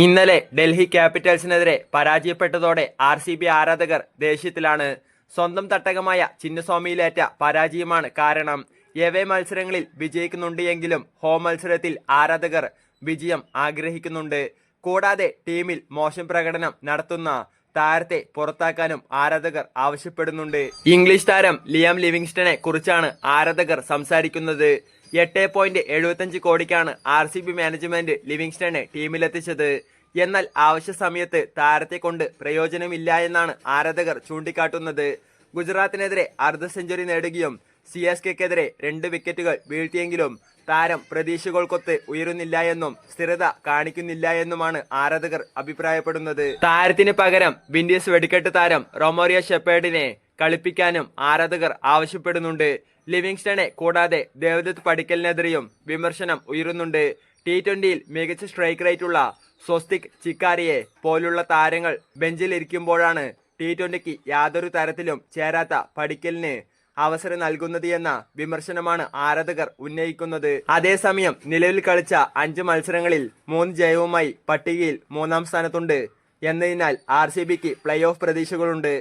ഇന്നലെ ഡൽഹി ക്യാപിറ്റൽസിനെതിരെ പരാജയപ്പെട്ടതോടെ ആർ സി ബി ആരാധകർ ദേഷ്യത്തിലാണ്. സ്വന്തം തട്ടകമായ ചിന്നസ്വാമിയിലേറ്റ പരാജയമാണ് കാരണം. എവേ മത്സരങ്ങളിൽ വിജയിക്കുന്നുണ്ട് എങ്കിലും ഹോം മത്സരത്തിൽ ആരാധകർ വിജയം ആഗ്രഹിക്കുന്നുണ്ട്. കൂടാതെ ടീമിൽ മോശം പ്രകടനം നടത്തുന്ന താരത്തെ പുറത്താക്കാനും ആരാധകർ ആവശ്യപ്പെടുന്നുണ്ട്. ഇംഗ്ലീഷ് താരം ലിയാം ലിവിങ്സ്റ്റനെ കുറിച്ചാണ് ആരാധകർ സംസാരിക്കുന്നത്. എട്ട് പോയിന്റ് എഴുപത്തഞ്ച് കോടിക്കാണ് ആർ സി ബി മാനേജ്മെന്റ് ലിവിങ്സ്റ്റനെ ടീമിലെത്തിച്ചത്. എന്നാൽ ആവശ്യ സമയത്ത് താരത്തെ കൊണ്ട് പ്രയോജനമില്ല എന്നാണ് ആരാധകർ ചൂണ്ടിക്കാട്ടുന്നത്. ഗുജറാത്തിനെതിരെ അർദ്ധ സെഞ്ചുറി നേടുകയും സി എസ് കെക്കെതിരെ രണ്ട് വിക്കറ്റുകൾ വീഴ്ത്തിയെങ്കിലും താരം പ്രതീക്ഷകൾക്കൊത്ത് ഉയരുന്നില്ല എന്നും സ്ഥിരത കാണിക്കുന്നില്ല എന്നുമാണ് ആരാധകർ അഭിപ്രായപ്പെടുന്നത്. താരത്തിന് പകരം വിൻഡീസ് വെടിക്കെട്ട് താരം റൊമോറിയ ഷെപ്പേർഡിനെ കളിപ്പിക്കാനും ആരാധകർ ആവശ്യപ്പെടുന്നുണ്ട്. ലിവിങ്സ്റ്റണെ കൂടാതെ ദേവദത്ത് പടിക്കലിനെതിരെയും വിമർശനം ഉയരുന്നുണ്ട്. ടി ട്വന്റിയിൽ മികച്ച സ്ട്രൈക്ക് റേറ്റുള്ള സ്വസ്തിക് ചിക്കാരിയെ പോലുള്ള താരങ്ങൾ ബെഞ്ചിലിരിക്കുമ്പോഴാണ് ടി ട്വന്റിക്ക് യാതൊരു തരത്തിലും ചേരാത്ത പടിക്കലിന് അവസരം നൽകുന്നത് എന്ന വിമർശനമാണ് ആരാധകർ ഉന്നയിക്കുന്നത്. അതേസമയം നിലവിൽ കളിച്ച അഞ്ച് മത്സരങ്ങളിൽ മൂന്ന് ജയവുമായി പട്ടികയിൽ മൂന്നാം സ്ഥാനത്തുണ്ട്. എന്നതിനാൽ ആർ സി ബിക്ക് പ്ലേ ഓഫ് പ്രതീക്ഷകളുണ്ട്.